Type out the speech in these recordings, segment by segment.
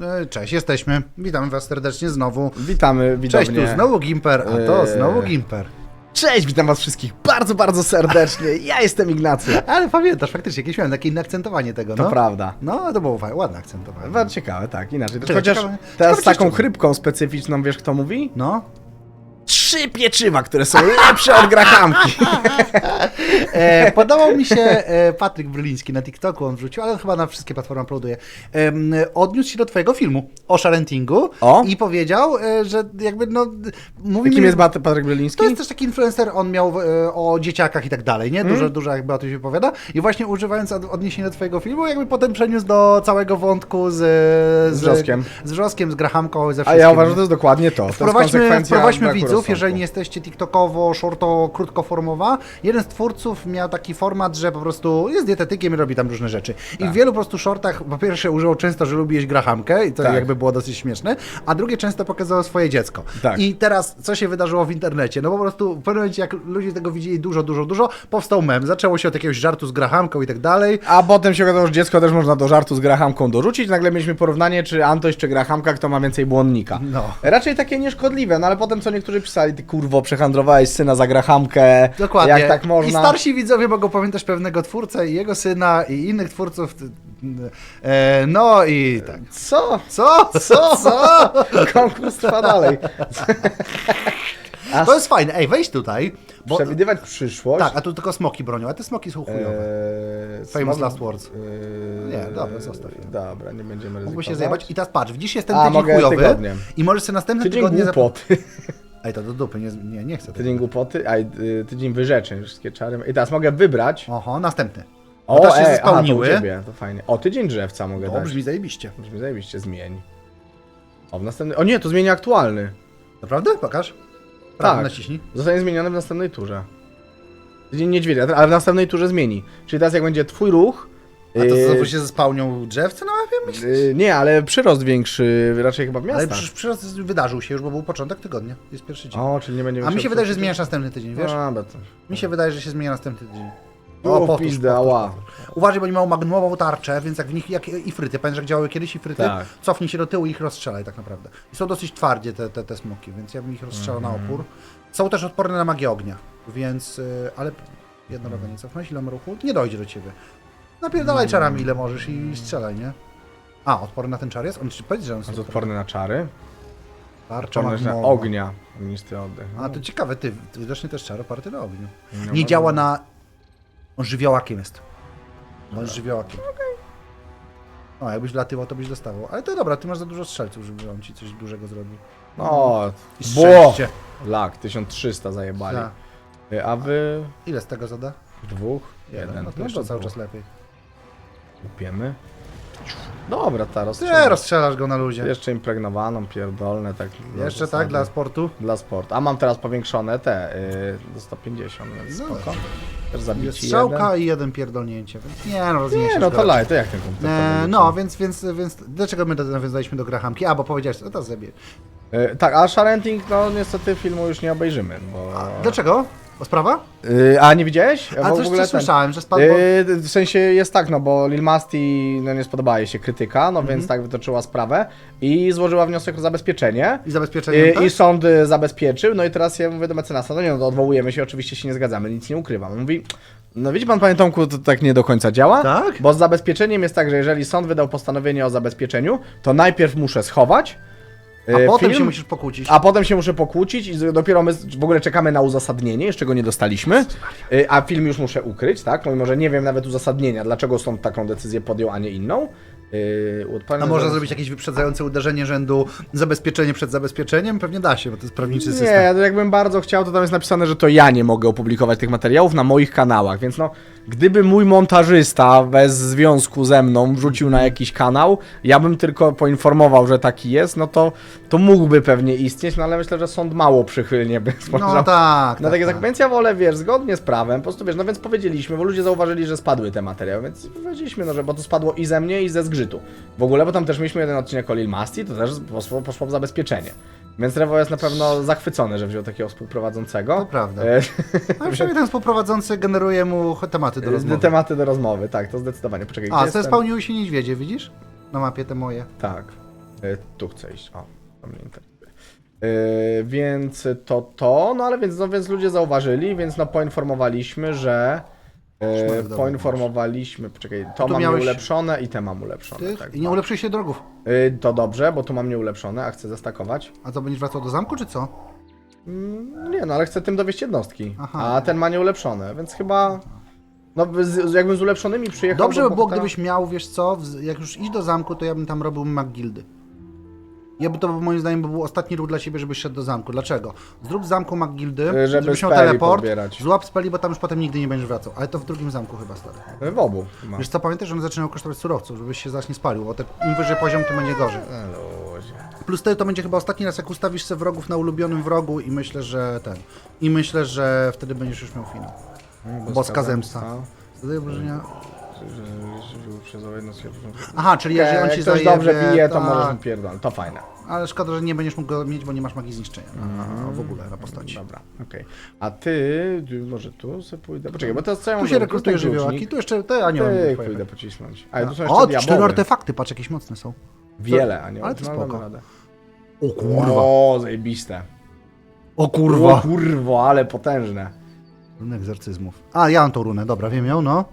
E, Cześć, jesteśmy. Witamy was serdecznie znowu. Witamy. Cześć, tu znowu Gimper, a to Eee. znowu Gimper. Cześć, witam was wszystkich bardzo, bardzo serdecznie. Ja jestem Ignacy. Ale pamiętasz, faktycznie, jakieś miałem takie inne akcentowanie tego, To no. prawda. No, to było fajne, ładne akcentowanie. Bardzo ciekawe, tak, inaczej. Chociaż ciekawe- teraz ciekawe, z taką chrypką specyficzną, wiesz kto mówi? No. Trzy pieczywa, które są lepsze od grahamki. E, podobał mi się e, Patryk Bryliński na TikToku, on wrzucił, ale chyba na wszystkie platformy uploaduje. Em, odniósł się do twojego filmu o sharentingu O. i powiedział, e, że jakby no... Mówimy, Kim jest Pat- Patryk Bryliński? To jest też taki influencer, on miał e, o dzieciakach i tak dalej, nie? Dużo, Mhm. dużo jakby o tym się opowiada. I właśnie używając od, odniesienia do twojego filmu, jakby potem przeniósł do całego wątku z... Z wrzoskiem. Z wrzoskiem, z grahamką, ze A wszystkim. ja uważam, że to jest dokładnie to. To Wprowadźmy, konsekwencja wprowadźmy widzów. Jeżeli nie jesteście TikTokowo, shorto, krótkoformowa. Jeden z twórców miał taki format, że po prostu jest dietetykiem i robi tam różne rzeczy. I w wielu po prostu shortach po pierwsze używał często, że lubi jeść grahamkę i to Tak. jakby było dosyć śmieszne, a drugie często pokazało swoje dziecko. Tak. I teraz co się wydarzyło w internecie? No po prostu w pewnym momencie jak ludzie tego widzieli dużo, dużo, dużo, powstał mem. Zaczęło się od jakiegoś żartu z grahamką i tak dalej. A potem się okazało, że dziecko też można do żartu z grahamką dorzucić. Nagle mieliśmy porównanie, czy Antoś, czy grahamka, kto ma więcej błonnika. No. Raczej takie nieszkodliwe, no ale potem co niektórzy pisali, ty kurwo, przehandlowałeś syna za grahamkę. Dokładnie. Jak tak można? I starsi widzowie mogą pamiętać pewnego twórcę i jego syna i innych twórców. E, no i tak. Co? Co? Co? Co? Konkurs trwa dalej. A To jest fajne. Ej, wejdź tutaj. Bo, przewidywać przyszłość. tak, a tu tylko smoki bronią, a te smoki są chujowe. Eee, Famous smog- last words. Eee, Nie, dobra, zostaw je. Dobra, nie będziemy ryzykować. Mógłby się zajebać. I teraz patrz, widzisz, jest ten A, tydzień chujowy tygodniem. i możesz sobie następny Tydzień tygodnie... głupoty. Ej, to do dupy, nie, nie, nie chcę tego. Tydzień głupoty, a y, tydzień wyrzeczeń, wszystkie czary. I teraz mogę wybrać. Oho, następny. O, O, też się ej, spełniły. Aha, to, u ciebie, to fajnie. O, tydzień drzewca mogę To dać. brzmi zajebiście. Brzmi zajebiście, zmień. O, w następny... o nie, to zmienia aktualny. Naprawdę? Pokaż. Prawo Tak. naciśnij. Zostanie zmieniony w następnej turze. Tydzień niedźwiedzia, ale w następnej turze zmieni. Czyli teraz jak będzie twój ruch... A to yy, znowu się spełnią drzewce na mapie? Myślisz? yy, nie, ale przyrost większy, raczej chyba w Ale miastach. przecież przyrost wydarzył się już, bo był początek tygodnia. Jest pierwszy dzień. O, czyli nie będziemy A mi się wydaje, że zmieniasz następny tydzień, wiesz? A, bo to... Mi się wydaje, że się zmienia następny tydzień. O, pizdę, ała. Uważaj, bo oni mają magnumową tarczę, więc jak w nich, jak ifryty, pamiętasz jak działały kiedyś ifryty? Tak. Cofnij się do tyłu i ich rozstrzelaj tak naprawdę. I są dosyć twardzie te, te, te smoki, więc ja bym ich rozstrzelał na Mhm. opór. Są też odporne na magię ognia, więc... y, ale jednoroga nie cofnąć, ile ma ruchu? Nie dojdzie do ciebie. Napierdalaj czarami ile możesz i strzelaj, nie? A, odporny na ten czar jest? On czy powiedz, że on jest Jest odporny na czary? Tarcza Odporny na magmowa. ognia. Ognisty oddech. A to ciekawe, ty, ty widocznie też czar oparty na ogniu. Nie no, działa na... On żywiołakiem jest. On jest żywiołakiem. O, jakbyś latywał, to byś dostawał. Ale to dobra, ty masz za dużo strzelców, żeby on ci coś dużego zrobił. No, I strzelcie. lak, 1300 zajebali. Tak. A wy Ile z tego zada? dwóch? Jeden. No to jeszcze cały czas lepiej. Kupiemy. Dobra, ta rozstrzela. rozstrzelasz go na luzie. Jeszcze impregnowaną, pierdolne, tak. dla Jeszcze zasady. tak, dla sportu. Dla sportu. A mam teraz powiększone te y, do 150, więc No. spoko. Też Jest zabici strzałka jeden. i jeden pierdolnięcie. Więc nie no, rozniesiesz Nie, no to laj, to jak ten komputer? E, no, więc, więc, więc dlaczego my to nawiązaliśmy do Grahamki? A, bo powiedziałeś, to zabie. Y, tak, a Sharenting, no niestety filmu już nie obejrzymy, bo... Dlaczego? O sprawa? Y, a nie widziałeś? A Bo coś, ten- słyszałem, że spadło... Yy, w sensie jest tak, no bo Lil Masti no nie spodoba jej się krytyka, no Mhm. więc tak wytoczyła sprawę i złożyła wniosek o zabezpieczenie. I zabezpieczenie Yy, tak? I sąd y, zabezpieczył, no i teraz ja mówię do mecenasa, no nie no, to odwołujemy się, oczywiście się nie zgadzamy, nic nie ukrywam. On mówi, no widzi pan panie Tomku, to tak nie do końca działa, Tak? bo z zabezpieczeniem jest tak, że jeżeli sąd wydał postanowienie o zabezpieczeniu, to najpierw muszę schować A y, potem film, się musisz pokłócić. a potem się muszę pokłócić i dopiero my w ogóle czekamy na uzasadnienie, jeszcze go nie dostaliśmy, Y, a film już muszę ukryć, tak? Mimo, że nie wiem nawet uzasadnienia, dlaczego sąd taką decyzję podjął, a nie inną. Yy, A można zrobić jakieś wyprzedzające uderzenie rzędu zabezpieczenie przed zabezpieczeniem? Pewnie da się, bo to jest prawniczy system. Nie, to jakbym bardzo chciał, to tam jest napisane, że to ja nie mogę opublikować tych materiałów na moich kanałach, więc no, gdyby mój montażysta bez związku ze mną wrzucił na jakiś kanał, ja bym tylko poinformował, że taki jest, no to, to mógłby pewnie istnieć, no ale myślę, że sąd mało przychylnie by spojrzał No tak. Na tak, takie tak. tak. Więc ja wolę, wiesz, zgodnie z prawem, po prostu wiesz, no więc powiedzieliśmy, bo ludzie zauważyli, że spadły te materiały, więc powiedzieliśmy, no, że bo to spadło i ze mnie, i ze zgrzytu. W ogóle, bo tam też mieliśmy jeden odcinek o Lil Masti, to też poszło, poszło w zabezpieczenie. Więc Rewo jest na pewno zachwycony, że wziął takiego współprowadzącego. To prawda. E, No przynajmniej ten współprowadzący generuje mu tematy do rozmowy. Tematy do rozmowy, tak, to zdecydowanie. Poczekaj, A, spełniły się niedźwiedzie, widzisz? Na mapie te moje. Tak. E, Tu chcę iść. O, to mnie interesuje. E, więc to to, no ale więc, no więc ludzie zauważyli, więc no poinformowaliśmy, że e, poinformowaliśmy, poczekaj, to mam miałeś- nieulepszone i te mam ulepszone. Tak, I nie dwa. ulepszyłeś się drogów. E, to dobrze, bo tu mam nieulepszone, a chcę zestakować. A co, będziesz wracał do zamku, czy co? Mm, Nie, no ale chcę tym dowieść jednostki, Aha. a ten ma nieulepszone, więc chyba... No z, jakbym z ulepszonymi przyjechał Dobrze do by było, gdybyś miał, wiesz co, w- jak już iść do zamku, to ja bym tam robił mag gildy. Ja by to moim zdaniem by był ostatni ruch dla ciebie, żebyś szedł do zamku. Dlaczego? Zrób z zamku mag gildy, żeby żebyś miał speli teleport, pobierać. złap speli, bo tam już potem nigdy nie będziesz wracał. Ale to w drugim zamku chyba, stary. W obu. chyba. Wiesz co, pamiętaj, że one zaczynają kosztować surowców, żebyś się zaś nie spalił, bo te, im wyżej poziom, tym będzie gorzej. Plus wtedy to będzie chyba ostatni raz, jak ustawisz sobie wrogów na ulubionym wrogu i myślę, że ten... I myślę, że wtedy będziesz już miał finał. Boska zemsta. Zadaję obrażenia... Przez jednostkę. Aha, czyli jeżeli on ci ktoś zajebie... dobrze bije, to tak. możesz mu pierdolnąć. To fajne. Ale szkoda, że nie będziesz mógł go mieć, bo nie masz magii zniszczenia na, w ogóle na postaci. Dobra, okej. A ty, ty, może tu sobie pójdę. Poczekaj, bo teraz co ja mam Tu się zrobić? rekrutuje żywiołaki, tu jeszcze te anioły mogą Tyk, pojechać. pójdę pocisnąć. A tu są jeszcze O, cztery diaboły. artefakty, patrz, jakieś mocne są. Wiele aniołów. Ale to no, spoko. O kurwa. O, zajebiste. O O kurwa. kurwo, ale potężne. Runę egzorcyzmów. A, ja mam tą runę, dobra, wiem ją, no.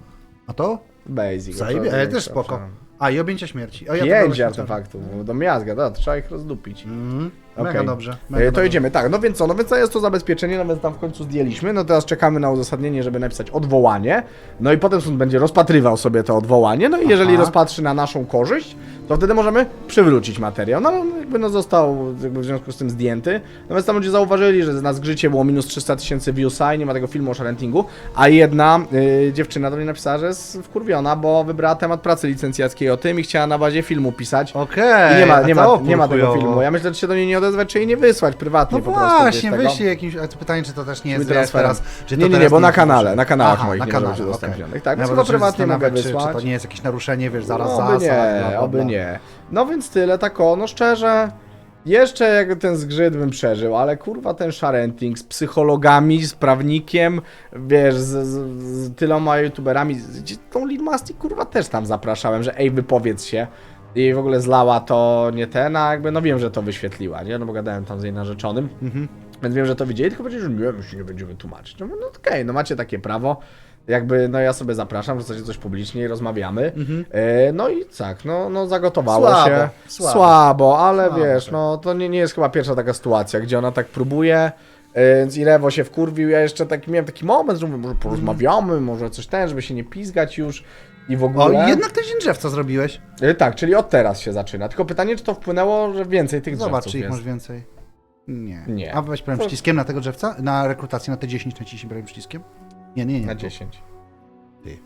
A to? Basic. Zajebie, to ale też spoko. A, i objęcia śmierci. O, ja to Pięć dałeś mi artefaktów, do miazga, to trzeba ich rozdupić. Mm, mega Okej. dobrze. E, Mega To dobrze. idziemy, tak, no więc co, no więc to jest to zabezpieczenie, no więc tam w końcu zdjęliśmy, no teraz czekamy na uzasadnienie, żeby napisać odwołanie, no i potem sąd będzie rozpatrywał sobie to odwołanie, no i jeżeli Aha. rozpatrzy na naszą korzyść, to wtedy możemy przywrócić materiał, no jakby no został jakby w związku z tym zdjęty, no więc tam ludzie zauważyli, że na zgrzycie było minus 300 tysięcy viewsa i nie ma tego filmu o sharentingu, a jedna y, dziewczyna do mnie napisała, że jest wkurwiona, bo wybrała temat pracy licencjackiej o tym i chciała na bazie filmu pisać, Okej. i nie ma, nie ma, to nie ma tego chujowo. filmu. Ja myślę, że się do niej nie odezwać, czy jej nie wysłać prywatnie No po prostu. właśnie, tego. wyślij jakimś... A to pytanie, czy to też nie jest Czy wiesz, transferem? teraz... Czy Nie, to nie, nie, teraz bo na kanale, na kanałach Aha, moich na nie może kanale, być udostępnionych. Tak, ja więc bo to prywatnie mogę zastanawiać, czy- Czy wysłać. to nie jest jakieś naruszenie, wiesz, zaraz No, za oby nie, oby nie. No więc tyle, tak o, no szczerze, jeszcze jak ten zgrzyt bym przeżył, ale kurwa ten sharenting z psychologami, z prawnikiem, wiesz, z, z, z tyloma youtuberami, z, tą Lil Masti kurwa też tam zapraszałem, że ej, wypowiedz się. I w ogóle zlała to nie ten, a jakby no wiem, że to wyświetliła, nie? No bo gadałem tam z jej narzeczonym. Mhm. Więc wiem, że to widzieli, tylko powiedzieli, że nie, my się nie będziemy tłumaczyć. No, no okej, no macie takie prawo. Jakby, no ja sobie zapraszam, wrzucacie coś publicznie i rozmawiamy. E, no i tak, no, no zagotowało Słabo, się. słabo. Słabo, ale Słabo, wiesz, tak. no to nie, nie jest chyba pierwsza taka sytuacja, gdzie ona tak próbuje. e, Więc i Rewo się wkurwił, ja jeszcze taki, miałem taki moment, że mówię, może porozmawiamy, może coś ten, żeby się nie pizgać już i w O, ogóle. jednak ty dzień drzewca zrobiłeś. E, Tak, czyli od teraz się zaczyna. Tylko pytanie, czy to wpłynęło, że więcej tych Zobacz, drzewców czy ich jest. masz więcej. Nie. Nie. A weź prawym przyciskiem na tego drzewca? Na rekrutację, na te 10 naciśnij prawym przyciskiem? Nie, nie, nie. Na tu. 10. Ty.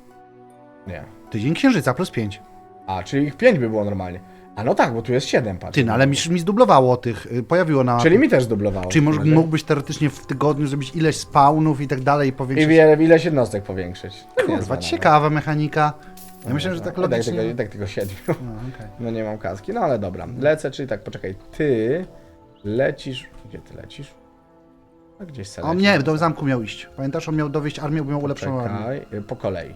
Nie. Tydzień księżyca plus 5. A, czyli ich 5 by było normalnie. A no tak, bo tu jest 7, patrz. Ty, no ale mi, mi zdublowało tych, y, pojawiło na... Czyli mi też dublowało. Czyli może, mógłbyś teoretycznie w tygodniu zrobić ileś spawnów i tak dalej i I powiększyć... wiele, ileś jednostek powiększyć. Jest Kurwa, ciekawa mechanika. Ja myślę, że tak I tak logicznie... tylko, i tak tylko 7. No, okej. No nie mam kaski, no ale dobra. Lecę, czyli tak, poczekaj, ty lecisz... Gdzie ty lecisz? A gdzieś sobie On nie, do zamku miał iść. Pamiętasz, on miał dowieść armię, bo miał ulepszoną armię. Czekaj, y, po kolei.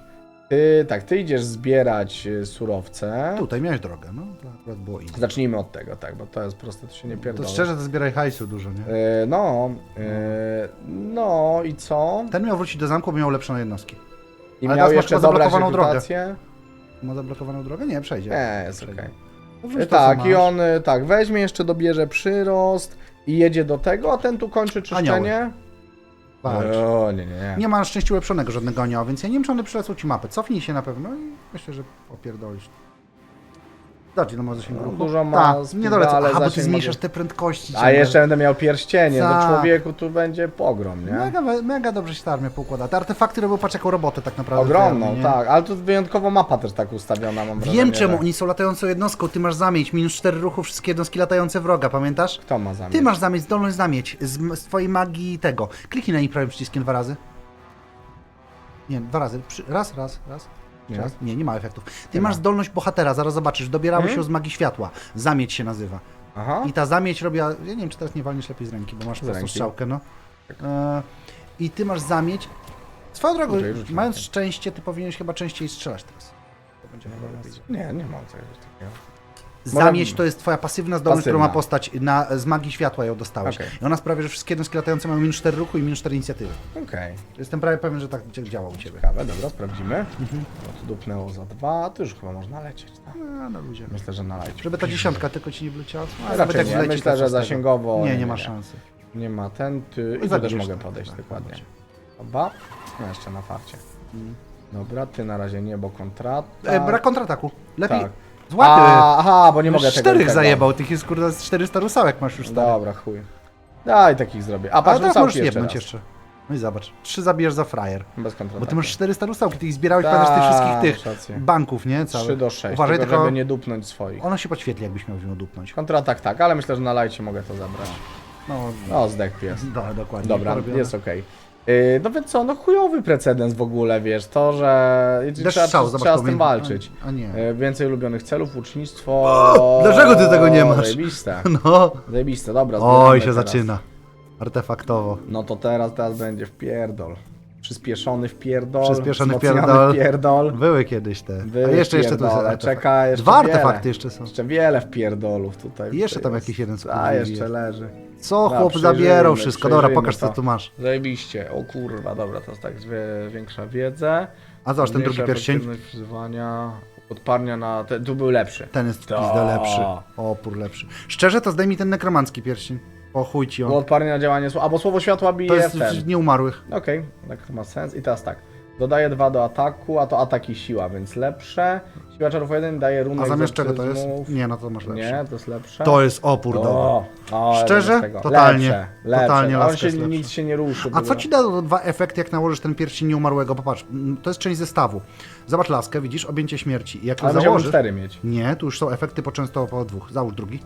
Ty, tak, ty idziesz zbierać y, surowce. Tutaj miałeś drogę, no. To akurat było easy. Zacznijmy od tego, tak, bo to jest proste, to się nie To pierdolę. szczerze, to zbieraj hajsu dużo, nie? Y, no, y, no i co? Ten miał wrócić do zamku, bo miał ulepszone jednostki. I Ale miał teraz masz jeszcze chyba dobrać zablokowaną drogę. Ma zablokowaną drogę? Nie, przejdzie. Nie, jest Przejdzie. okej. No wrzuć to, co Tak, i masz. on y, tak, weźmie jeszcze dobierze przyrost i jedzie do tego, a ten tu kończy czyszczenie. Walcz. O, nie, nie, nie. Nie ma na szczęście ulepszonego żadnego anioła, więc ja nie wiem, czy one przylecą ci mapę. Cofnij się na pewno i myślę, że popierdolisz. Zobacz, ile ma zasięgu No, ruchu. dużo ma Tak, speeda, nie ale Aha, bo ty zasięg zmniejszasz te prędkości. A ciągle. jeszcze będę miał pierścienie, do Tak. człowieku tu będzie pogrom, nie? Mega, mega dobrze się ta armia poukłada. Te artefakty robią patrz jaką robotę tak naprawdę. Ogromną, tej armii, nie? tak, ale tu wyjątkowo mapa też tak ustawiona, mam wrażenie. Wiem czemu, że- oni są latającą jednostką, ty masz zamieć, minus 4 ruchu, wszystkie jednostki latające wroga, pamiętasz? Kto ma zamiar? Ty masz zamieć, zdolność zamieć z, z twojej magii tego. Kliknij na niej prawym przyciskiem dwa razy. Nie, dwa razy. Przy, raz, raz, raz. Nie. Raz. Nie, nie ma efektów. Ty Nie masz ma. zdolność bohatera, zaraz zobaczysz. Dobierało Mhm. się z magii światła. Zamieć się nazywa. Aha, I ta zamieć robi. Ja nie wiem, czy teraz nie walniesz lepiej z ręki, bo masz po prostu ręki. strzałkę, no. E, I ty masz zamieć. Swoją drogą, mając szczęście, ty powinieneś chyba częściej strzelać teraz. To będzie chyba lepiej. nie, nie mam czegoś takiego. Zamieć to jest twoja pasywna zdolność, którą ma Pasywna. postać, na, z magii światła ją dostałeś. Okej. I ona sprawia, że wszystkie jednostki latające mają minus 4 ruchu i minus 4 inicjatywy. Okej. Jestem prawie pewien, że tak działa u ciebie. Ciekawe, dobra, sprawdzimy. Mhm. No tu dupnęło za dwa, to już chyba można lecieć, tak? No, no ludzie. Myślę, że naleci. Żeby ta dziesiątka tylko ci nie wleciała. A Raczej nawet jak nie. wleci, Myślę, to że co z tego? zasięgowo Nie, nie, nie, ma nie. szansy. Nie ma ten, ty... I tu zabijesz też mogę to. podejść, Tak, dokładnie. Dobra. No jeszcze na farcie. Dobra, ty na razie nie, bo kontrata. E, brak kontrataku. Lepiej Tak. Złapy. A, Aha, bo nie mogę tego. Czterech tego. zajebał, tych jest kurde z 400 rusałek masz już stary. Dobra, chuj. Daj takich zrobię. A Ale patrz, teraz całki możesz jeszcze jebnąć raz. jeszcze. No i zobacz, trzy zabijesz za frajer. Bez kontrataku. Bo ty masz 400 rusałki, ty ich zbierałeś pewnie z tych wszystkich tych Tak, rację. banków, nie? 3 Całe. do 6, Uważaj, tylko, żeby nie dupnąć swoich. ono się podświetli, jakbyś miał ją dupnąć. Kontratak tak, ale myślę, że na lajcie mogę to zabrać. No, No, zdech jest. do, dokładnie. Dobra, porobione. jest okej. Yy, no więc co, no chujowy precedens w ogóle, wiesz, to, że Deszcz trzeba, strzał, zobacz, trzeba z tym walczyć. A, a nie. Yy, więcej ulubionych celów, łucznictwo... O, dlaczego ty tego nie masz? Zajebiste, No. zajebiste, dobra, Oj, zbieramy się teraz. zaczyna. Artefaktowo. No to teraz, teraz będzie wpierdol. Przyspieszony wpierdol, Przyspieszony wzmocniony wpierdol. wpierdol. Były kiedyś te. Były A jeszcze, jeszcze tu jest artefakt. Czeka jeszcze Dwa wiele. artefakty jeszcze są. Jeszcze wiele wpierdolów tutaj. I jeszcze tutaj tam jest. jakiś jeden A, jeszcze jest. leży. Co chłop przejrzyjmy, zabierał wszystko. Dobra, przejrzyjmy pokaż co to. tu masz. Zajebiście. O kurwa, dobra, to jest tak zwie, większa wiedza. A zobacz, ten drugi Mniejsza pierścień. efektywność odparnia na... Te, tu był lepszy. Ten jest w To. pizdę lepszy. Opór lepszy. Szczerze, to zdejmij ten nekromancki pierścień. O chuj ci Bo on. odparnia na działanie słowa, albo słowo światła bije To jest w ten. w nieumarłych. Okej, tak ma sens. I teraz tak. Dodaje 2 do ataku, a to atak i siła, więc lepsze. Siła czarów 1 daje runę A zamiast czego to jest? egzorcyzmów. Nie, no to masz lepszy. Nie, to jest lepsze. To jest opór dobry. o, o, Szczerze? zamiast tego. Totalnie. Lepsze, lepsze. Totalnie On laska się, jest lepsza. nic się nie ruszy. A co ci da to dwa efekty, jak nałożysz ten pierścień nieumarłego? Popatrz, to jest część zestawu. Zobacz laskę, widzisz? Objęcie śmierci. I jak ją Ale musiałbym założysz... 4 mieć. Nie, tu już są efekty po często po dwóch. Załóż drugi.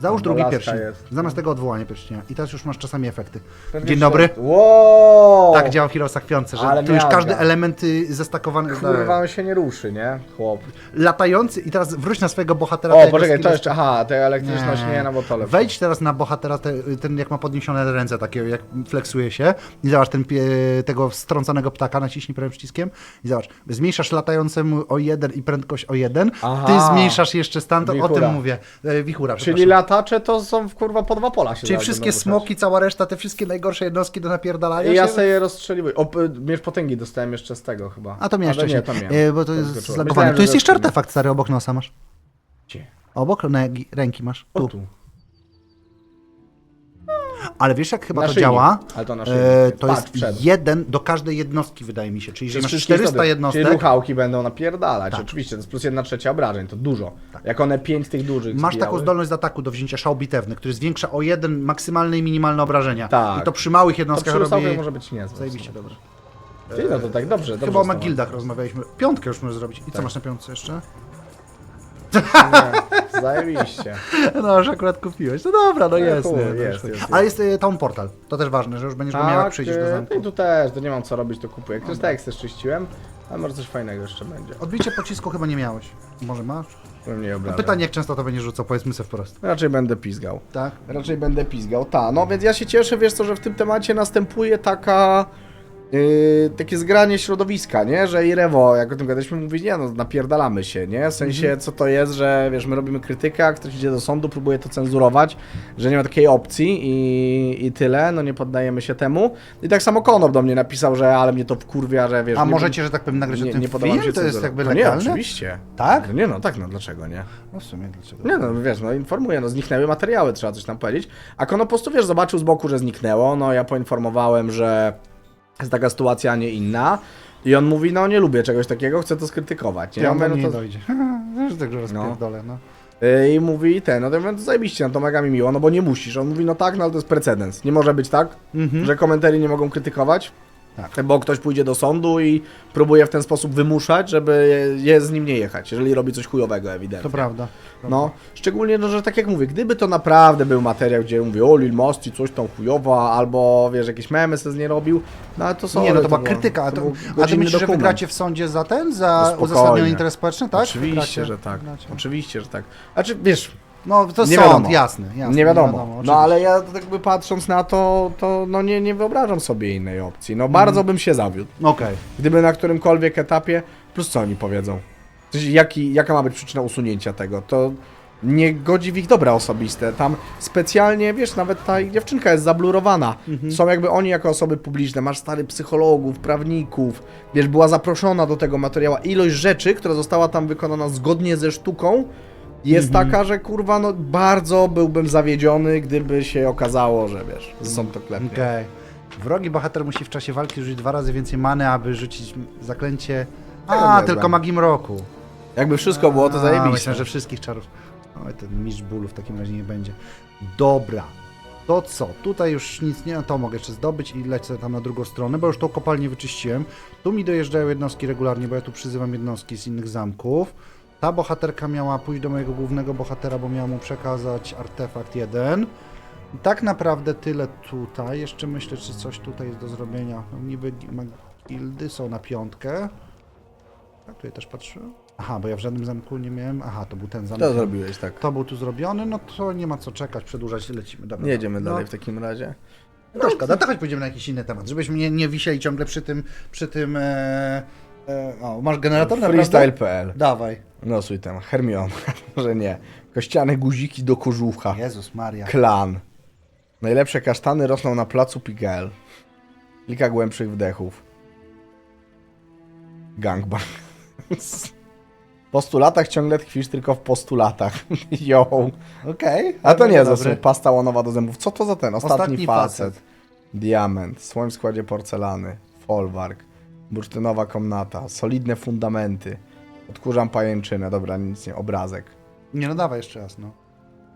Załóż drugi laska pierścień. jest. Zamiast tego odwołania pierścienia. I teraz już masz czasami efekty. Pewnie Dzień dobry. Wow! Tak działa w Heroesach Piątce, że Ale tu już miazga. każdy element y, zestakowany. Kurwa, on się nie ruszy, nie? Chłop. Latający i teraz wróć na swojego bohatera. O, tego poczekaj, to skilla- jeszcze, aha, ta elektryczność nie, no bo to lepsze. Wejdź teraz na bohatera, te, ten jak ma podniesione ręce, takie jak flexuje się i zobacz ten pie, tego strąconego ptaka, naciśnij prawym przyciskiem i zobacz, zmniejszasz latającemu o jeden i prędkość o jeden, Aha. ty zmniejszasz jeszcze stan, to o Wichura. tym mówię. E, wichura, Czyli przepraszam. Latacze to są w kurwa po dwa pola się Czyli wszystkie smoki, cała reszta, te wszystkie najgorsze jednostki do napierdalania I ja się? sobie je rozstrzeliwuję. O, p- miecz potęgi dostałem jeszcze z tego chyba. A to Ale wcześniej, nie, to miałem. e, bo to jest skoczyło. zlagowane. Myślałem, Tu jest jeszcze artefakt stary, obok nosa masz. Gdzie? Obok nogi, ręki masz. O Tu. tu. Ale wiesz jak chyba to Naszyjnik. działa? Ale to na E, to Patrz, jest wszedł. jeden do każdej jednostki, wydaje mi się. Czyli, że Czyli masz wszystkie 400 sobie. jednostek. Czyli ruchałki będą napierdalać. Tak. Oczywiście, to jest plus 1 trzecia obrażeń, to dużo. Jak one 5 tych dużych Masz zbijały. taką zdolność z ataku do wzięcia szał bitewny, który zwiększa o jeden maksymalne i minimalne obrażenia. Tak. I to przy małych To jednostkach przy robi... może być niezłe. Zajebiście dobrze. Ty, no to tak dobrze, dobrze. Chyba o. Magildach rozmawialiśmy. Piątkę już możesz zrobić. I co Tak. masz na piątce jeszcze? Nie, Zajebiście. No, już akurat kupiłeś. No dobra, no jest. chuj, nie, no jest, już- jest, Ale jest. jest y, Town Portal. To też ważne, że już będziesz go miał jak przyjdziesz do e, zamku. I tu też, to nie mam co robić, to kupuję. Krystek też czyściłem, ale może coś fajnego jeszcze będzie. Odbicie pocisku chyba nie miałeś. Może masz? Mnie obraża. Pytanie, jak często to będziesz rzucał, powiedzmy sobie wprost. Raczej będę pizgał. Tak? Raczej będę pizgał, ta. No więc ja się cieszę, wiesz co, że w tym temacie następuje taka... Yy, takie zgranie środowiska, nie? Że i Rewo, jak o tym gadaliśmy, mówi, nie no, napierdalamy się, nie? W sensie, Mhm. co to jest, że wiesz, my robimy krytykę, a ktoś idzie do sądu, próbuje to cenzurować, że nie ma takiej opcji i, i tyle, no nie poddajemy się temu. I tak samo Konor do mnie napisał, że ale mnie to wkurwia, że wiesz... A nie- możecie, że tak powiem, nagrać nie, o tym nie film? się To jest jakby No nie, legalne? oczywiście. Tak? No nie no, tak no, dlaczego nie? No w sumie, dlaczego? Nie no, wiesz, no informuję, no zniknęły materiały, trzeba coś tam powiedzieć. A Kono po prostu, wiesz, zobaczył z boku, że zniknęło, no ja poinformowałem, że jest taka sytuacja, a nie inna. I on mówi, no nie lubię czegoś takiego, chcę to skrytykować. Nie? Ja mówię, no mnie to... nie dojdzie. Wiesz, tak, że rozpierdolę, no. Y, I mówi ten, no to ja mówię, to zajebiście, no to mega mi miło, no bo nie musisz. On mówi, no tak, no ale to jest precedens. Nie może być tak, Mhm. że komentarzy nie mogą krytykować. Tak. Bo ktoś pójdzie do sądu i próbuje w ten sposób wymuszać, żeby je, z nim nie jechać, jeżeli robi coś chujowego ewidentnie. To prawda. No, szczególnie, no, że tak jak mówię, gdyby to naprawdę był materiał, gdzie mówię, o Lil Mosty, coś tam chujowa, albo wiesz, jakieś memy se z nie robił, no ale to są. nie, no to była krytyka. A, to, był a ty myślisz, że dokument. wygracie w sądzie za ten? Za No uzasadniony interes społeczny, tak? Oczywiście, Wygracie? że tak. Wygracie. Oczywiście, że tak. Znaczy, wiesz, No to Nie sąd, wiadomo. jasne. nie wiadomo. no ale ja tak jakby patrząc na to, to no nie, nie wyobrażam sobie innej opcji. No bardzo Mhm. bym się zawiódł. Okej. Gdyby na którymkolwiek etapie, plus co oni powiedzą? Jaki, jaka ma być przyczyna usunięcia tego? To nie godzi w ich dobra osobiste. Tam specjalnie, wiesz, nawet ta dziewczynka jest zablurowana. Są jakby oni jako osoby publiczne. Masz stary psychologów, prawników. Wiesz, była zaproszona do tego materiału. Ilość rzeczy, która została tam wykonana zgodnie ze sztuką, jest taka, że kurwa, no bardzo byłbym zawiedziony, gdyby się okazało, że wiesz, są to klepie. Okej. Wrogi bohater musi w czasie walki rzucić dwa razy więcej many, aby rzucić zaklęcie. A, nie tylko znam. magii mroku. Jakby wszystko było, to zajebiste. Myślę, że wszystkich czarów. Oj, ten mistrz bólu w takim razie nie będzie. Dobra. To co? Tutaj już nic nie, no to mogę jeszcze zdobyć i lecę tam na drugą stronę, bo już tą kopalnię wyczyściłem. Tu mi dojeżdżają jednostki regularnie, bo ja tu przyzywam jednostki z innych zamków. Ta bohaterka miała pójść do mojego głównego bohatera, bo miała mu przekazać artefakt jeden. I tak naprawdę tyle tutaj. Jeszcze myślę, czy coś tutaj jest do zrobienia. No, niby gildy są na piątkę. A tutaj też patrzyłem. Aha, bo ja w żadnym zamku nie miałem. Aha, to był ten zamek. To zrobiłeś, tak. To był tu zrobiony, no to nie ma co czekać, przedłużać, lecimy. Dobra, Jedziemy no, dalej w takim razie. No szkoda, to chodź pójdziemy na jakiś inny temat, żebyśmy nie, nie wisieli ciągle przy tym, przy tym, e, e, o, masz generator naprawdę? Freestyle.pl Dawaj. Losuj tam. Hermiona. Może nie. Kościane guziki do kożucha. Jezus Maria. Klan. Najlepsze kasztany rosną na placu Pigel. Kilka głębszych wdechów. Gangbang. W postulatach ciągle tkwisz tylko w postulatach. Yo. Okej. A to nie, Dobry. zresztą pasta łonowa do zębów. Co to za ten? Ostatni, Ostatni facet. facet. Diament. Słoń w składzie porcelany. Folwark. Bursztynowa komnata. Solidne fundamenty. Odkurzam pajęczynę. Dobra, nic nie. Obrazek. Nie no, dawaj jeszcze raz, no.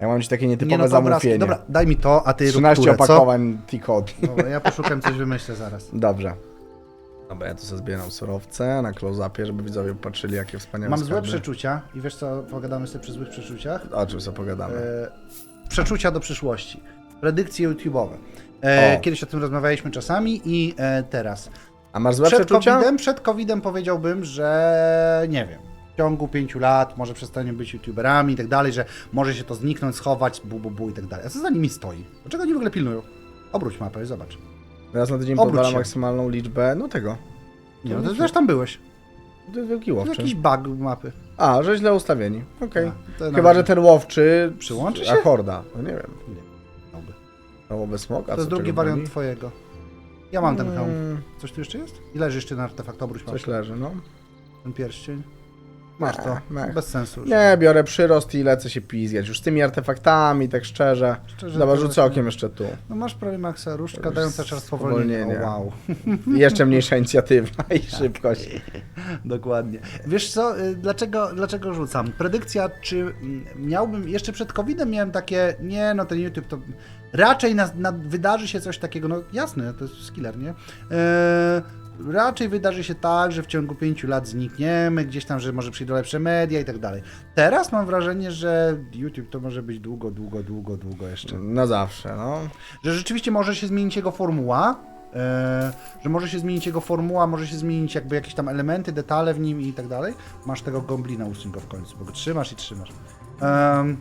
Ja mam ci takie nietypowe Nie no, to obrazki. zamówienie. Dobra, daj mi to, a ty rób 13 które, co? opakowań T-Code. Dobra, ja poszukam coś, wymyślę zaraz. Dobrze. Dobra, ja tu sobie zbieram surowce na close-upie, żeby widzowie patrzyli, jakie wspaniałe Mam złe skarby. przeczucia i wiesz co, pogadamy sobie przy złych przeczuciach? O czym sobie pogadamy? E, przeczucia do przyszłości. Predykcje YouTube'owe. E, O. kiedyś o tym rozmawialiśmy czasami i e, teraz. A masz złe Przed przeczucia? COVID-em, przed COVID-em powiedziałbym, że nie wiem, w ciągu pięciu lat może przestaniemy być youtuberami i tak dalej, że może się to zniknąć, schować, bu, bu, bu i tak dalej. A co za nimi stoi? Dlaczego oni w ogóle pilnują? Obróć mapę i zobacz. Raz na tydzień Obróć się. maksymalną liczbę, no tego. Nie, no to też tam byłeś. To jest wielki To łowczy. jakiś bug mapy. A, że źle ustawieni. Okej. A, to Chyba, nawet że ten łowczy... Przyłączy A się? horda, no nie wiem. miałby. Łowy smok, a To co, jest drugi czego wariant twojego. Ja mam ten hełm. Mm, Coś tu jeszcze jest? I leży jeszcze ten artefakt, obróć mapę. Coś leży, no. Ten pierścień. Masz to. Nie. Bez sensu. już. Nie, biorę przyrost i lecę się pizgać. Już z tymi artefaktami, tak szczerze. Szczerze, Dobra, to rzucę właśnie- okiem jeszcze tu. No masz prawie maksa różdżka dająca czas spowolnienia. spowolnienie. O, wow. I jeszcze mniejsza inicjatywna i szybkość. Dokładnie. Wiesz co, y, dlaczego, dlaczego rzucam? Predykcja, czy mm, miałbym, jeszcze przed COVID-em miałem takie, nie no ten YouTube to raczej na, na, wydarzy się coś takiego, no jasne, to jest skiller, nie? E, raczej wydarzy się tak, że w ciągu pięciu lat znikniemy, gdzieś tam, że może przyjdą lepsze media i tak dalej. Teraz mam wrażenie, że YouTube to może być długo, długo, długo, długo jeszcze. Na zawsze, no. Że rzeczywiście może się zmienić jego formuła, e, że może się zmienić jego formuła, może się zmienić jakby jakieś tam elementy, detale w nim i tak dalej. Masz tego gomblina usuń go w końcu, bo go trzymasz i trzymasz. Em,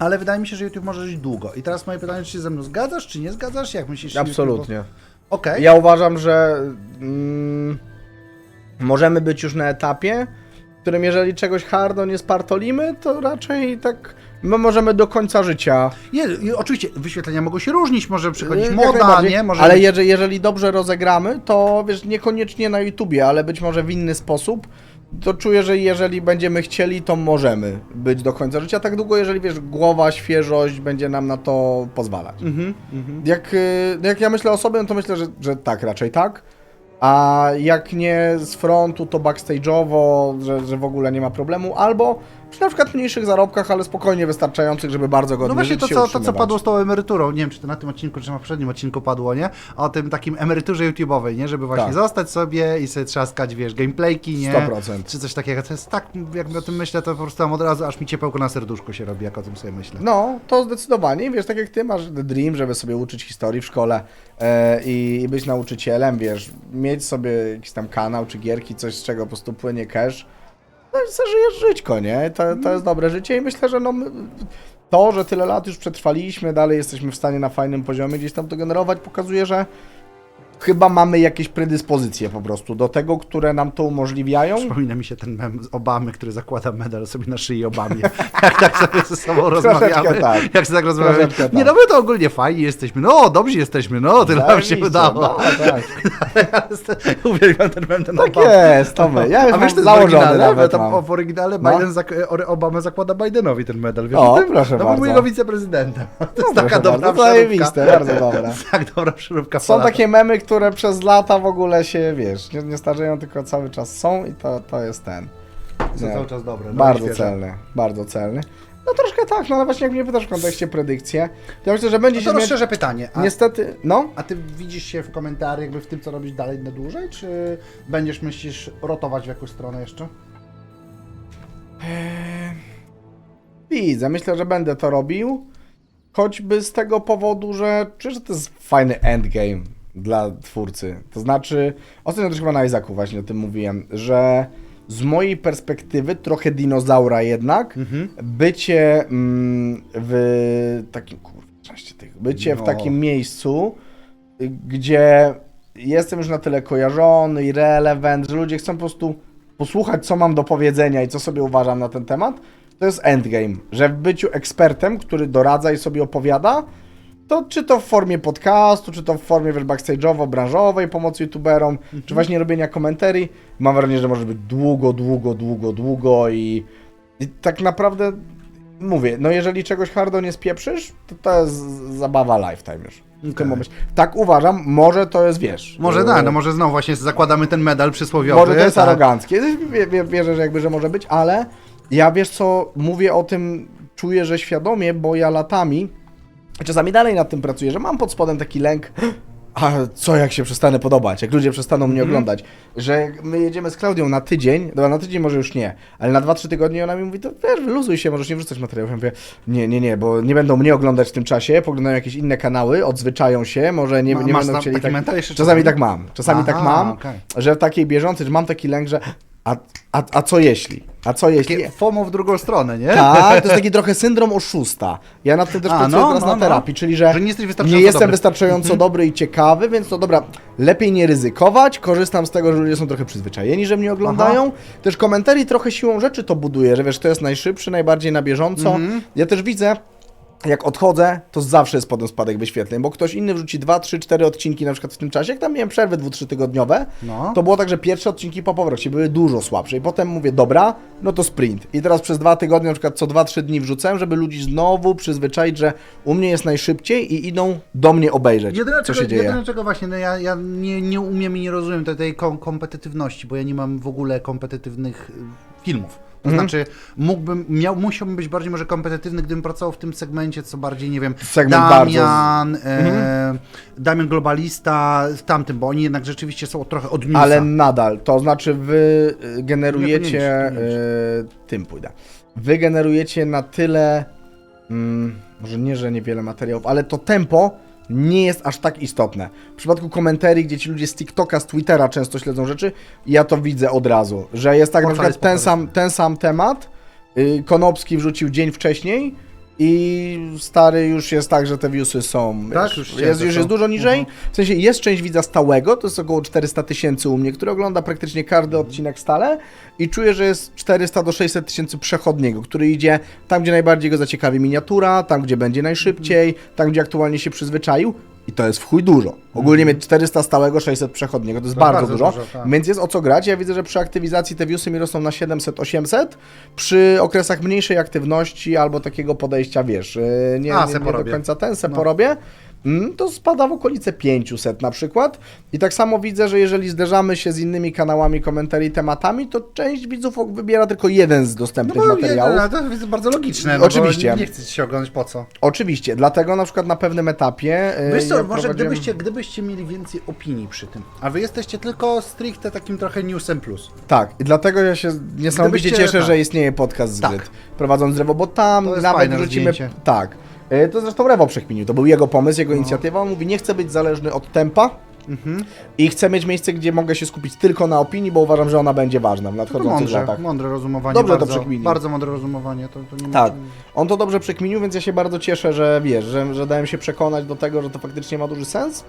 ale wydaje mi się, że YouTube może żyć długo. I teraz moje pytanie, czy się ze mną zgadzasz, czy nie zgadzasz? Jak myślisz? YouTube- Absolutnie. Okej. Ja uważam, że mm, możemy być już na etapie, w którym jeżeli czegoś hardo nie spartolimy, to raczej tak my możemy do końca życia. Nie, oczywiście wyświetlenia mogą się różnić, może przychodzić moda, nie? Może ale jeżeli, jeżeli dobrze rozegramy, to wiesz, niekoniecznie na YouTubie, ale być może w inny sposób, to czuję, że jeżeli będziemy chcieli, to możemy być do końca życia tak długo, jeżeli wiesz, głowa, świeżość będzie nam na to pozwalać. Mhm, mhm. Jak, y, jak ja myślę o sobie, no to myślę, że, że tak, raczej tak. A jak nie z frontu, to backstage'owo, że, że w ogóle nie ma problemu, albo przy na przykład mniejszych zarobkach, ale spokojnie wystarczających, żeby bardzo godnie No właśnie żyć to się co, to, co utrzymywać. padło z tą emeryturą, nie wiem, czy to na tym odcinku, czy na poprzednim odcinku padło, nie? O tym takim emeryturze YouTube'owej, nie? Żeby właśnie Tak. zostać sobie i sobie trzaskać, wiesz, gameplayki, nie? 100%. Czy coś takiego. To jest tak, jak o tym myślę, to po prostu tam od razu aż mi ciepełko na serduszku się robi, jak o tym sobie myślę. No, to zdecydowanie. I Wiesz, tak jak ty masz The Dream, żeby sobie uczyć historii w szkole e, i, i być nauczycielem, wiesz, mieć sobie jakiś tam kanał czy gierki, coś z czego po prostu płynie cash, no zażyjesz żyćko, nie? To, to jest dobre życie i myślę, że no, to, że tyle lat już przetrwaliśmy, dalej jesteśmy w stanie na fajnym poziomie gdzieś tam to generować, pokazuje, że chyba mamy jakieś predyspozycje po prostu do tego, które nam to umożliwiają. Przypomina mi się ten mem z Obamy, który zakłada medal sobie na szyi Obamie. Jak tak sobie ze sobą rozmawiamy. tak. Jak się tak rozmawiamy. Tak. Nie no, my to ogólnie fajni jesteśmy. No, dobrzy jesteśmy. No, tyle nam się udało. No, tak. Uwielbiam ten mem, ten tak Obama. jest, to my. Ja A wiesz, to założony nawet tam mam. w oryginale No. Biden zak- Obama zakłada Bidenowi ten medal. Wiesz O, tym? proszę no, bardzo. był jego wiceprezydentem. To jest No, taka dobra bardzo, przeróbka. zajebiste, bardzo dobre. Tak dobra przeróbka. Są takie memy, które przez lata w ogóle się, wiesz, nie, nie starzeją, tylko cały czas są i to, to jest ten. Są Nie. cały czas dobre. no i Bardzo świeże. celny, bardzo celny. No troszkę tak, no ale właśnie jak mnie pytasz w kontekście predykcje, to ja myślę, że będzie No się to zmieniać... rozszerzę pytanie. A, Niestety, no, a ty widzisz się w komentarzach jakby w tym, co robisz dalej na dłużej, czy będziesz, myślisz, rotować w jakąś stronę jeszcze? widzę, myślę, że będę to robił, choćby z tego powodu, że czuję, że to jest fajny endgame dla twórcy. To znaczy, ostatnio też chyba na Isaacu właśnie o tym mówiłem, że z mojej perspektywy trochę dinozaura jednak, Mhm. bycie mm, w takim, szczęście tych, bycie w No. takim miejscu, gdzie jestem już na tyle kojarzony i relevant, że ludzie chcą po prostu posłuchać, co mam do powiedzenia i co sobie uważam na ten temat, to jest endgame, że w byciu ekspertem, który doradza i sobie opowiada, to czy to w formie podcastu, czy to w formie backstage'owo-branżowej pomocy youtuberom, czy właśnie robienia komentarii, mam wrażenie, że może być długo, długo, długo, długo i, i tak naprawdę mówię, no jeżeli czegoś hardo nie spieprzysz, to to jest zabawa lifetime już. W Okej. tym momencie. Tak uważam, może to jest, wiesz... Może e, tak, no może znowu właśnie zakładamy ten medal przysłowiowy. może to jest tak. aroganckie. Wie, wie, wierzę, że jakby, że może być, ale ja wiesz co, mówię o tym, czuję, że świadomie, bo ja latami, czasami dalej nad tym pracuję, że mam pod spodem taki lęk, a co jak się przestanę podobać, jak ludzie przestaną mnie oglądać, że my jedziemy z Klaudią na tydzień, dobra, na tydzień może już nie, ale na 2-3 tygodnie ona mi mówi, to wiesz, wyluzuj się, możesz nie wrzucać materiałów. Ja mówię, nie, nie, nie, bo nie będą mnie oglądać w tym czasie, poglądają jakieś inne kanały, odzwyczają się, może nie, Ma- nie masz będą tam chcieli taki tak... mental jeszcze Czasami tak mam, czasami tak Aha, mam, okej. że w takiej bieżącej, że mam taki lęk, że a, a, a co jeśli? A co jeśli? Takie FOMO w drugą stronę, nie? Tak, to jest taki trochę syndrom oszusta. Ja nad tym też A, pracuję no, teraz no, na no. terapii, czyli że, Że nie jesteś wystarczająco nie jestem dobry. wystarczająco dobry i ciekawy, więc to dobra, lepiej nie ryzykować, korzystam z tego, że ludzie są trochę przyzwyczajeni, że mnie oglądają. Też komentarii trochę siłą rzeczy to buduje, że wiesz, to jest najszybszy, najbardziej na bieżąco. Mhm. Ja też widzę, jak odchodzę, to zawsze jest potem spadek wyświetleń, bo ktoś inny wrzuci 2, 3, 4 odcinki na przykład w tym czasie, jak tam miałem przerwy 2-3 tygodniowe, No. to było tak, że pierwsze odcinki po powrocie były dużo słabsze i potem mówię, dobra, no to sprint. I teraz przez dwa tygodnie, na przykład co 2-3 dni wrzucałem, żeby ludzi znowu przyzwyczaić, że u mnie jest najszybciej i idą do mnie obejrzeć, Jedyne, co czego, się dzieje. jedyne czego właśnie, no ja, ja nie, nie umiem i nie rozumiem tej, tej kom kompetytywności, bo ja nie mam w ogóle kompetytywnych y, filmów. To Mhm. znaczy, mógłbym, miał, musiałbym być bardziej może kompetytywny, gdybym pracował w tym segmencie, co bardziej, nie wiem, Segment Damian, e, Mhm. Damian Globalista, w tamtym, bo oni jednak rzeczywiście są trochę od newsa. Ale nadal, to znaczy wy Nie, to generujecie, nie nie y, tym pójdę, wy generujecie na tyle, mm, może nie, że niewiele materiałów, ale to tempo nie jest aż tak istotne. W przypadku komentarii, gdzie ci ludzie z TikToka, z Twittera często śledzą rzeczy, ja to widzę od razu, że jest tak na przykład ten sam, ten sam temat, y, Konopski wrzucił dzień wcześniej i stary już jest tak, że te viewsy są, Tak? wiesz, Już jest, już są. jest dużo niżej, Mhm. w sensie jest część widza stałego, to jest około 400 tysięcy u mnie, który ogląda praktycznie każdy odcinek stale i czuję, że jest 400 do 600 tysięcy przechodniego, który idzie tam, gdzie najbardziej go zaciekawi miniatura, tam, gdzie będzie najszybciej, tam, gdzie aktualnie się przyzwyczaił i to jest w chuj dużo. Ogólnie mieć 400 stałego, 600 przechodniego, to jest To jest bardzo, bardzo dużo, dużo, tak. więc jest o co grać. Ja widzę, że przy aktywizacji te viewsy mi rosną na 700-800, przy okresach mniejszej aktywności albo takiego podejścia, wiesz, yy, nie, A, nie, se nie do porobię. końca ten se No. porobię, to spada w okolice 500 na przykład. I tak samo widzę, że jeżeli zderzamy się z innymi kanałami, komentarii, tematami, to część widzów wybiera tylko jeden z no dostępnych bo materiałów. je- to jest bardzo logiczne. No Oczywiście. Nie chcecie się oglądać po co. Oczywiście, dlatego na przykład na pewnym etapie. yy, Wiesz co, ja może prowadziłem- gdybyście, gdybyście mieli więcej opinii przy tym, a wy jesteście tylko stricte takim trochę newsem plus. Tak, i dlatego ja się niesamowicie Gdybyście- cieszę, tak. że istnieje podcast Tak. Gryt. Prowadząc Rewo, bo tam nawet fajne wrzucimy... rozwinięcie. Tak. E, To zresztą Rewo przekminił, to był jego pomysł, No. jego inicjatywa. On mówi, nie chcę być zależny od tempa Mhm. i chcę mieć miejsce, gdzie mogę się skupić tylko na opinii, bo uważam, że ona będzie ważna w No to nadchodzących mądrze, latach. mądre rozumowanie. Dobrze to bardzo, przekminił. Bardzo mądre rozumowanie. To, to nie Tak. ma- On to dobrze przekminił, więc ja się bardzo cieszę, że wiesz, że, że dałem się przekonać do tego, że to faktycznie ma duży sens.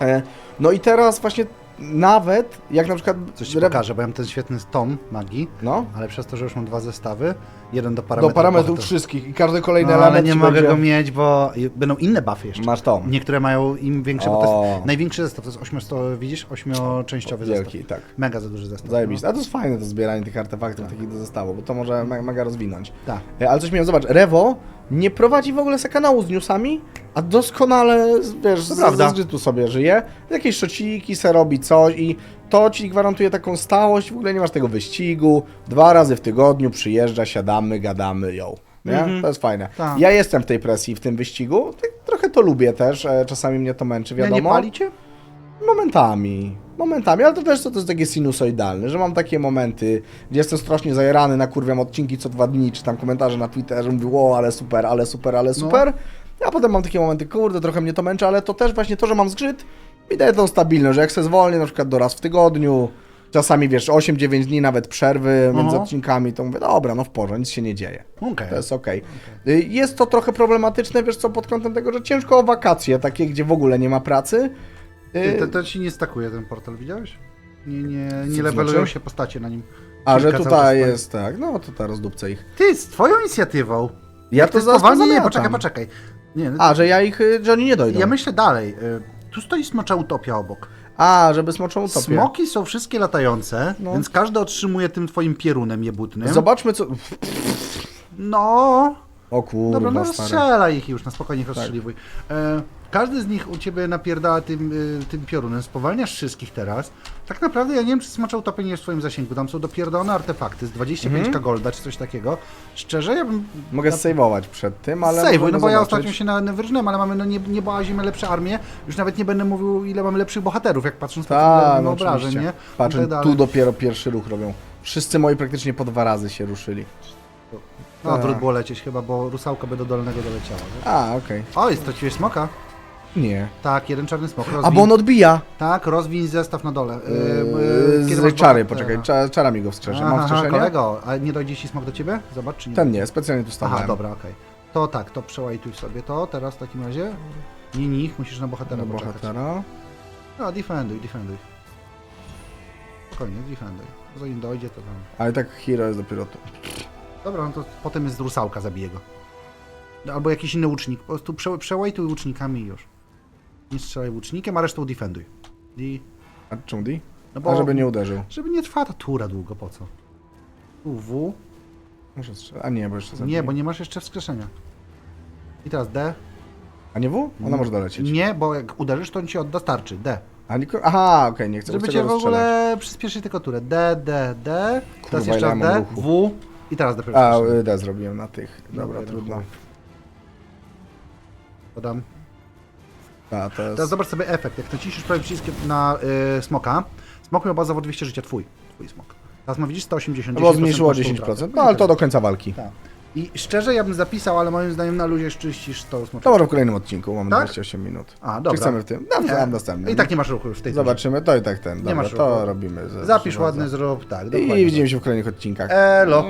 E, No i teraz właśnie nawet jak na przykład... Coś ci pokażę, bo ja mam ten świetny tom magii, No, ale przez to, że już mam dwa zestawy, jeden do parametrów. do parametrów bohaterów. wszystkich i każdy kolejny No, ale element nie ci mogę będzie... go mieć, bo i- będą inne buffy jeszcze. Masz tom. Niektóre mają im większe, bo to O. jest największy zestaw, to jest ośmiosto, widzisz, ośmioczęściowy zestaw. Wielki, tak. Mega za duży zestaw. Zajebiste. A to jest fajne to zbieranie tych artefaktów takich do zestawu, bo to może me- mega rozwinąć. Tak. E, Ale coś miałem, zobacz, Rewo nie prowadzi w ogóle se kanału z newsami, a doskonale, wiesz, To z, prawda. zgrzytu sobie żyje. Jakieś szociki se robi coś i to ci gwarantuje taką stałość, w ogóle nie masz tego wyścigu. Dwa razy w tygodniu przyjeżdża, siadamy, gadamy, ją. Nie? Mhm. To jest fajne. Tak. Ja jestem w tej presji, w tym wyścigu. Tak, trochę to lubię też, e, czasami mnie to męczy, wiadomo. nie palicie? Momentami. Momentami, ale to też to, to jest takie sinusoidalne, że mam takie momenty, gdzie jestem strasznie zajerany, nakurwiam odcinki co dwa dni, czy tam komentarze na Twitterze, mówię, o, ale super, ale super, ale super. A potem mam takie momenty, kurde, trochę mnie to męczy, ale to też właśnie to, że mam zgrzyt, mi daje tą stabilność, że jak se zwolnię na przykład do raz w tygodniu, czasami wiesz, 8-9 dni nawet przerwy między Aha. odcinkami, to mówię, dobra, no w porządku, nic się nie dzieje. Okej. To jest okej. Y, Jest to trochę problematyczne, wiesz co, pod kątem tego, że ciężko o wakacje, takie, gdzie w ogóle nie ma pracy. Y, to, to ci nie stakuje ten portal, widziałeś? Nie, nie, nie to levelują znaczy? się postacie na nim. A, że Kilka tutaj jest, tak, no to ta rozdupcę ich. Ty, z twoją inicjatywą. Ja Jak to ty zaraz Nie, pozamiatam. poczekaj, poczekaj. Nie, no, A, że ja ich, y, że oni nie dojdą. ja myślę dalej. Y, Tu stoi smocza utopia obok. A, żeby smoczą utopię. Smoki są wszystkie latające, No. więc każdy otrzymuje tym twoim pierunem jebutnym. Zobaczmy co... No, O kurwa, dobra, no stary. rozstrzelaj ich już, na spokojnie ich rozstrzeliwuj. E, każdy z nich u ciebie napierdala tym, y, tym piorunem, spowalniasz wszystkich teraz. Tak naprawdę ja nie wiem, czy smocza utopia nie jest w twoim zasięgu. Tam są dopierdolone artefakty z 25 Mhm. golda czy coś takiego. Szczerze, ja bym Mogę sejwować przed tym, ale... Sejwuj, no bo ja zobaczyć. ostatnio się na, na wyrżnąłem, ale mamy no nie, nie bałazimy lepsze armie. Już nawet nie będę mówił, ile mamy lepszych bohaterów, jak patrząc na Tak, to no obrażeń, nie? Patrz, I tak tu dopiero pierwszy ruch robią. Wszyscy moi praktycznie po dwa razy się ruszyli. No, odwrót było lecieć chyba, bo rusałka by do dolnego doleciała. Nie? A, okej. Oj, straciłeś smoka? Nie. Tak, jeden czarny smok. Rozwiń. A, bo on odbija. Tak, rozwiń zestaw na dole. Yy, masz z czary, poczekaj, cza, czarami go wstrzeszę. Mam wskrzeszenie? kolego, a nie dojdzie ci smok do ciebie? Zobacz, czy nie? Ten nie, specjalnie tu stawałem. Aha, dobra, okej. To tak, to przełajtuj sobie to teraz w takim razie. Nie nich, musisz na bohatera Na poczekać. bohatera. No, defenduj, defenduj. Spokojnie, defenduj. Zanim dojdzie, to tam... Ale tak hero jest dopiero tu. Dobra, no to potem jest rusałka, zabije go. Albo jakiś inny łucznik. Po prostu prze, przełajtuj łucznikami już. Nie strzelaj łucznikiem, a resztą defenduj. I... A czemu D? No bo... A żeby nie uderzył. Żeby nie trwała ta tura długo, po co? Tu W. Muszę strzelać. A nie, bo jeszcze Nie, zabiję. bo nie masz jeszcze wskrzeszenia. I teraz D. A nie W? Ona może dolecieć. Nie, bo jak uderzysz, to on ci odda starczy. D. A nie... Aha, okej, nie chcę Żeby chcę cię go w rozstrzelać. ogóle przyspieszyć tylko turę. D, D, D. Teraz ile jeszcze ja raz mam D. ruchu. W. I teraz dopiero A, wskrzeszenie. y, D zrobiłem na tych. Dobra, jeden trudno. Podam. A, to jest... Teraz zobacz sobie efekt. Jak naciśniesz prawie przycisk na y, smoka, smok miał bazowo 200 życia, twój. Twój smok. Teraz ma widzisz 180. No bo 10% zmniejszyło masz tą 10%. utratę. No ale to do końca walki. Tak. I szczerze ja bym zapisał, ale moim zdaniem na luzie czyścisz to smoczek. To może w kolejnym odcinku, mamy Tak? 28 minut. A, Czy dobra. chcemy w tym? Dam, dam następny. I tak nie masz ruchu już w tej. Zobaczymy, to i tak ten. Dobra, masz to ruchu. robimy. za- Zapisz ładny, zrób, tak, I dokładnie. widzimy się w kolejnych odcinkach. Elo.